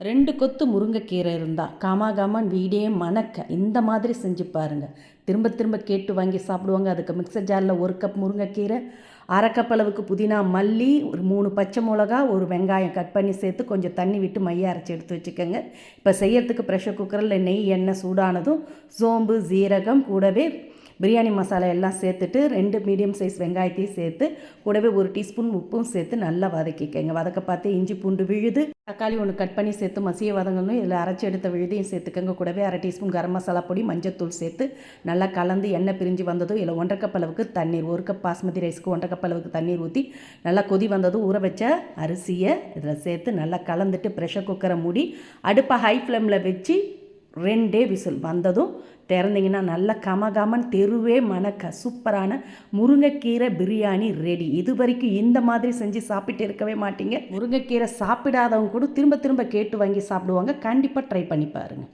ரெண்டு கொத்து முருங்கைக்கீரை இருந்தால் காமாகாமான் வீடே மணக்க இந்த மாதிரி செஞ்சு பாருங்கள் திரும்ப திரும்ப கேட்டு வாங்கி சாப்பிடுவாங்க. அதுக்கு மிக்சர் ஜாரில் ஒரு கப் முருங்கைக்கீரை அரை கப் அளவுக்கு புதினா மல்லி ஒரு மூணு பச்சை மிளகா ஒரு வெங்காயம் கட் பண்ணி சேர்த்து கொஞ்சம் தண்ணி விட்டு மைய அரைச்சி எடுத்து வச்சுக்கோங்க. இப்போ செய்யறதுக்கு ப்ரெஷர் குக்கரில் நெய் எண்ணெய் சூடானதும் சோம்பு ஜீரகம் கூடவே பிரியாணி மசாலா எல்லாம் சேர்த்துட்டு ரெண்டு மீடியம் சைஸ் வெங்காயத்தையும் சேர்த்து கூடவே ஒரு டீஸ்பூன் உப்பும் சேர்த்து நல்லா வதக்கிக்கங்க. வதக்க பார்த்து இஞ்சி பூண்டு விழுது. தக்காளி ஒன்று கட் பண்ணி சேர்த்து மசிய வதங்கணும். இதில் அரைச்சி எடுத்த விழுதையும் சேர்த்துக்கங்க. கூடவே அரை டீஸ்பூன் கரம் மசாலா பொடி மஞ்சத்தூள் சேர்த்து நல்லா கலந்து எண்ணெய் பிரிஞ்சு வந்ததும் இதில் ஒன்றரை கப் அளவுக்கு தண்ணீர் ஒரு கப் பாஸ்மதி ரைஸ்க்கு ஒன்றரை கப் அளவுக்கு தண்ணீர் ஊற்றி நல்லா கொதி வந்ததும் ஊற வச்ச அரிசியை இதில் சேர்த்து நல்லா கலந்துட்டு ப்ரெஷர் குக்கரை மூடி அடுப்பை ஹை ஃப்ளேமில் வச்சு ரெண்டே விசில் வந்ததும் திறந்தீங்கன்னா நல்ல கமகமன் தெருவே மணக்க சூப்பரான முருங்கைக்கீரை பிரியாணி ரெடி இது வரைக்கும் இந்த மாதிரி செஞ்சு சாப்பிட்டு இருக்கவே மாட்டீங்க. முருங்கைக்கீரை சாப்பிடாதவங்க கூட திரும்ப திரும்ப கேட்டு வாங்கி சாப்பிடுவாங்க. கண்டிப்பாக ட்ரை பண்ணி பாருங்கள்